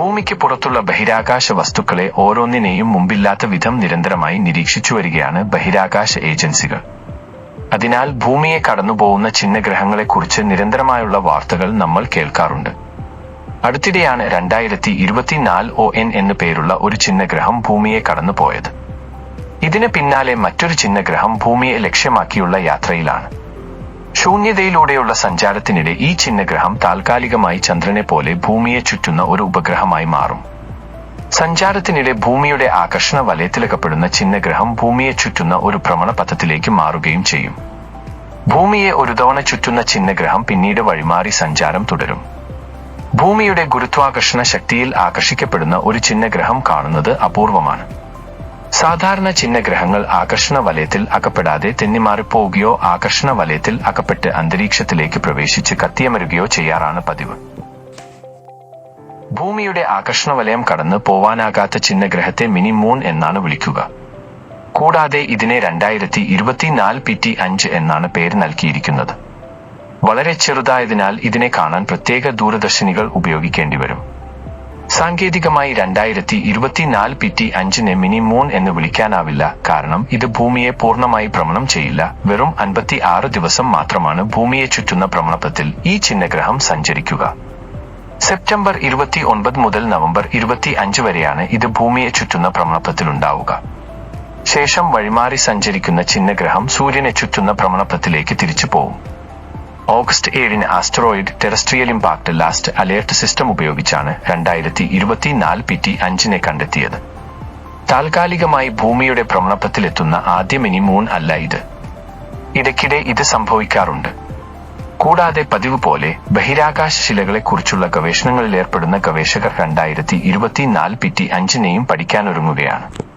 ഭൂമിക്ക് പുറത്തുള്ള ബഹിരാകാശ വസ്തുക്കളെ ഓരോന്നിനെയും മുമ്പില്ലാത്ത വിധം നിരന്തരമായി നിരീക്ഷിച്ചു വരികയാണ് ബഹിരാകാശ ഏജൻസികൾ. അതിനാൽ ഭൂമിയെ കടന്നുപോകുന്ന ചിഹ്നഗ്രഹങ്ങളെക്കുറിച്ച് നിരന്തരമായുള്ള വാർത്തകൾ നമ്മൾ കേൾക്കാറുണ്ട്. അടുത്തിടെയാണ് രണ്ടായിരത്തി ഇരുപത്തിനാല് ഒ എൻ എന്നു പേരുള്ള ഒരു ചിഹ്നഗ്രഹം ഭൂമിയെ കടന്നുപോയത്. ഇതിന് പിന്നാലെ മറ്റൊരു ചിഹ്നഗ്രഹം ഭൂമിയെ ലക്ഷ്യമാക്കിയുള്ള യാത്രയിലാണ്. ശൂന്യതയിലൂടെയുള്ള സഞ്ചാരത്തിനിടെ ഈ ചിഹ്നഗ്രഹം താൽക്കാലികമായി ചന്ദ്രനെ പോലെ ഭൂമിയെ ചുറ്റുന്ന ഒരു ഉപഗ്രഹമായി മാറും. സഞ്ചാരത്തിനിടെ ഭൂമിയുടെ ആകർഷണ വലയത്തിലകപ്പെടുന്ന ചിഹ്നഗ്രഹം ഭൂമിയെ ചുറ്റുന്ന ഒരു ഭ്രമണപഥത്തിലേക്ക് മാറുകയും ചെയ്യും. ഭൂമിയെ ഒരു തവണ ചുറ്റുന്ന ചിഹ്നഗ്രഹം പിന്നീട് വഴിമാറി സഞ്ചാരം തുടരും. ഭൂമിയുടെ ഗുരുത്വാകർഷണ ശക്തിയിൽ ആകർഷിക്കപ്പെടുന്ന ഒരു ചിഹ്നഗ്രഹം കാണുന്നത് അപൂർവമാണ്. സാധാരണ ചിഹ്നഗ്രഹങ്ങൾ ആകർഷണ വലയത്തിൽ അകപ്പെടാതെ തെന്നിമാറിപ്പോവുകയോ ആകർഷണ വലയത്തിൽ അകപ്പെട്ട് അന്തരീക്ഷത്തിലേക്ക് പ്രവേശിച്ച് കത്തിയമരുകയോ ചെയ്യാറാണ് പതിവ്. ഭൂമിയുടെ ആകർഷണ വലയം കടന്ന് പോവാനാകാത്ത ചിഹ്നഗ്രഹത്തെ മിനി മൂൺ എന്നാണ് വിളിക്കുക. കൂടാതെ ഇതിനെ രണ്ടായിരത്തി ഇരുപത്തിനാല് പി ടി അഞ്ച് എന്നാണ് പേര് നൽകിയിരിക്കുന്നത്. വളരെ ചെറുതായതിനാൽ ഇതിനെ കാണാൻ പ്രത്യേക ദൂരദർശിനികൾ ഉപയോഗിക്കേണ്ടി വരും. സാങ്കേതികമായി രണ്ടായിരത്തി ഇരുപത്തിനാല് പി ടി അഞ്ചിനെ മിനി മൂൺ എന്ന് വിളിക്കാനാവില്ല. കാരണം ഇത് ഭൂമിയെ പൂർണമായി ഭ്രമണം ചെയ്യില്ല. വെറും അൻപത്തി ആറ് ദിവസം മാത്രമാണ് ഭൂമിയെ ചുറ്റുന്ന ഭ്രമണപഥത്തിൽ ഈ ചിഹ്നഗ്രഹം സഞ്ചരിക്കുക. സെപ്റ്റംബർ ഇരുപത്തി ഒൻപത് മുതൽ നവംബർ ഇരുപത്തി അഞ്ച് വരെയാണ് ഇത് ഭൂമിയെ ചുറ്റുന്ന ഭ്രമണപഥത്തിലുണ്ടാവുക ശേഷം വഴിമാറി സഞ്ചരിക്കുന്ന ചിഹ്നഗ്രഹം സൂര്യനെ ചുറ്റുന്ന ഭ്രമണപഥത്തിലേക്ക് തിരിച്ചു പോവും. ഓഗസ്റ്റ് ഏഴിന് asteroid terrestrial impact last alert system ഉപയോഗിച്ചാണ് രണ്ടായിരത്തി ഇരുപത്തിനാല് പി ടി അഞ്ചിനെ കണ്ടെത്തിയത്. താൽക്കാലികമായി ഭൂമിയുടെ ഭ്രമണപഥത്തിലെത്തുന്ന ആദ്യ മിനി മൂൺ അല്ല ഇത്. ഇടയ്ക്കിടെ ഇത് സംഭവിക്കാറുണ്ട്. കൂടാതെ പതിവ് പോലെ ബഹിരാകാശ ശിലകളെക്കുറിച്ചുള്ള ഗവേഷണങ്ങളിൽ ഏർപ്പെടുന്ന ഗവേഷകർ രണ്ടായിരത്തി ഇരുപത്തിനാല് പി ടി അഞ്ചിനെയും പഠിക്കാനൊരുങ്ങുകയാണ്.